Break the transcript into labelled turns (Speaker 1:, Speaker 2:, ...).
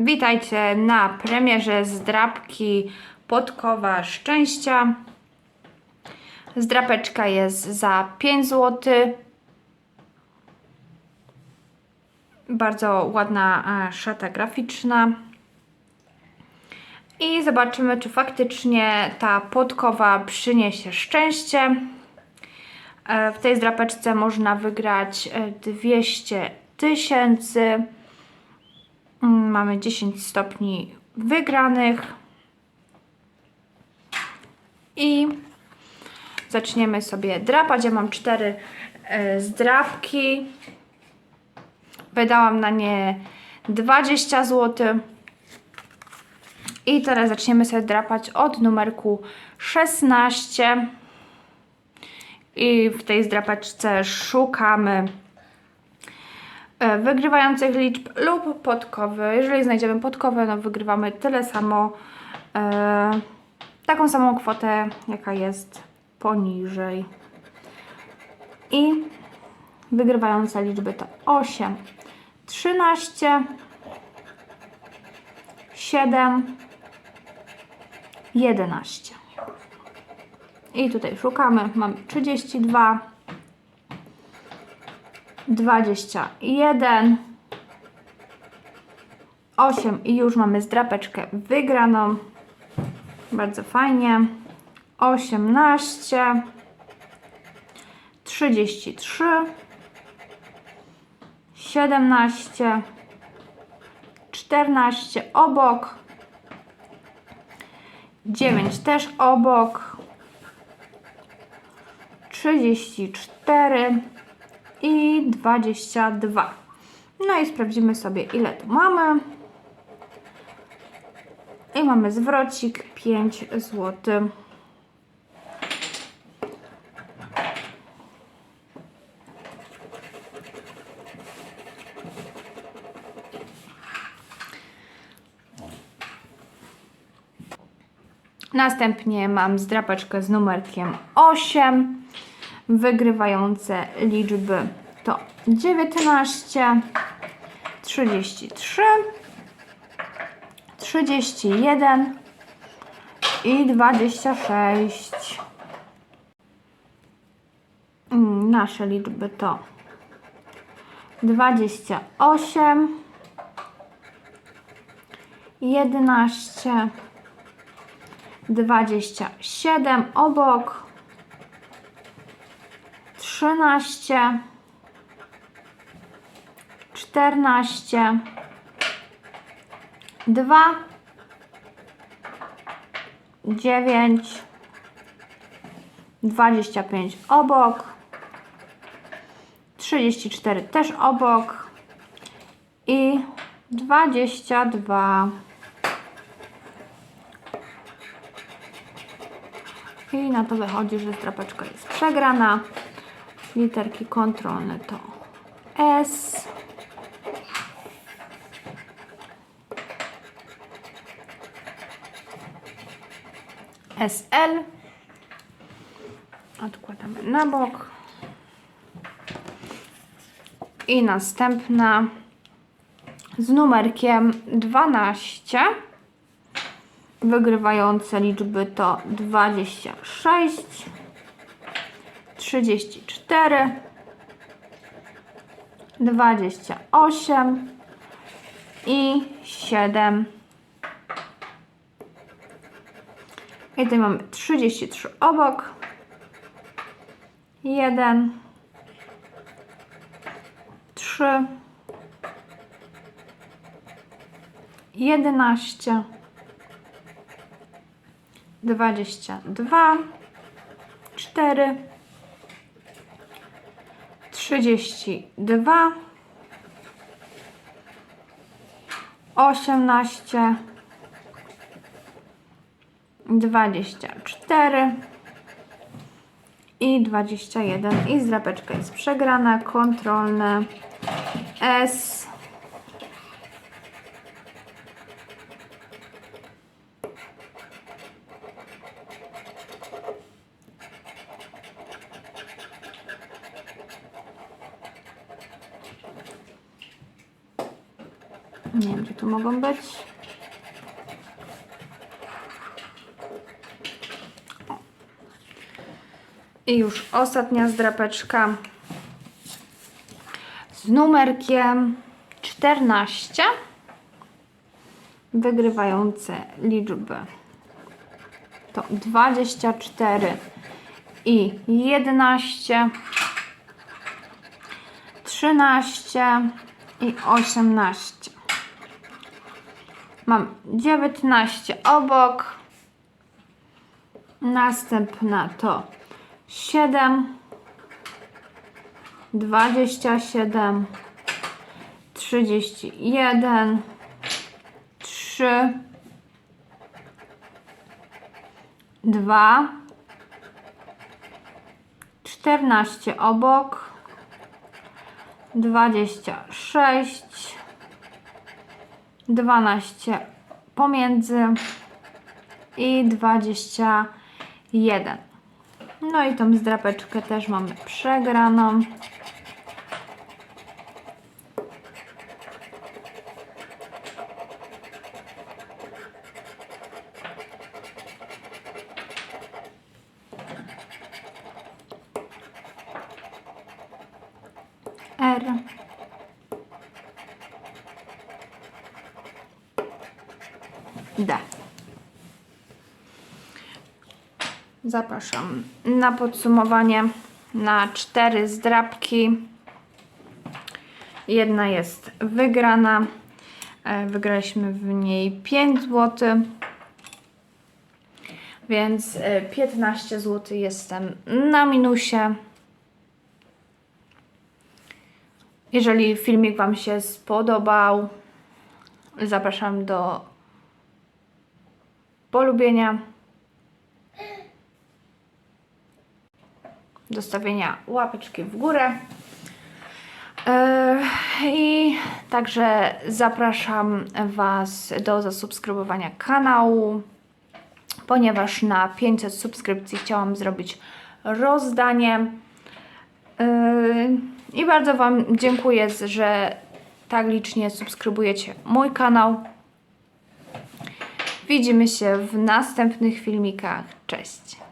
Speaker 1: Witajcie na premierze zdrabki Podkowa Szczęścia. Zdrapeczka jest za 5 zł. Bardzo ładna e, szata graficzna. I zobaczymy, czy faktycznie ta podkowa przyniesie szczęście. E, W tej zdrapeczce można wygrać e, 200 tysięcy. Mamy 10 stopni wygranych. I zaczniemy sobie drapać. Ja mam 4 zdrapki. Wydałam na nie 20 zł. I teraz zaczniemy sobie drapać od numerku 16. I w tej zdrapaczce szukamy e, wygrywających liczb lub podkowy. Jeżeli znajdziemy podkowę, no wygrywamy tyle samo, e, taką samą kwotę, jaka jest poniżej. I wygrywające liczby to 8, 13, 7, 11. I tutaj szukamy. Mamy 32, 21, 8 i już mamy zdrapeczkę wygraną. Bardzo fajnie. 18, 33, 17, 14 obok, 9 też obok, 34 i 22. No i sprawdzimy sobie ile tu mamy. I mamy zwrocik 5 zł. Następnie mam zdrapaczkę z numerkiem 8. Wygrywające liczby to 19, 33, 31 i 26. Mm, Nasze liczby to 28, 11, 27 obok, 13, 14, 2, 9, 25 obok, 34 też obok i 22. I na to wychodzi, że strapeczka jest przegrana. Literki kontrolne to S. SL. Odkładamy na bok. I następna z numerkiem 12. Wygrywające liczby to 26, 34, 28 i 7. I tutaj mamy 33 obok. 1, 3, 11, 22, 4, 32, 18, 24 i 21 i zdrapeczka jest przegrana, kontrolne S Nie wiem, czy tu mogą być. I już ostatnia zdrapeczka z numerkiem 14. Wygrywające liczby to 24 i 11, 13 i 18. Mam 19 obok. Następna to 7, 27, 31, 3, 2, 14 obok, 26, 12 pomiędzy i 21. No i tą zdrapeczkę też mamy przegraną. R. D. Zapraszam na podsumowanie na cztery zdrabki. Jedna jest wygrana. E, Wygraliśmy w niej 5 zł. Więc e, 15 zł jestem na minusie. Jeżeli filmik Wam się spodobał, zapraszam do polubienia, dostawienia łapeczki w górę. Yy, I także zapraszam Was do zasubskrybowania kanału, ponieważ na 500 subskrypcji chciałam zrobić rozdanie. Yy, I bardzo Wam dziękuję, że tak licznie subskrybujecie mój kanał. Widzimy się w następnych filmikach. Cześć!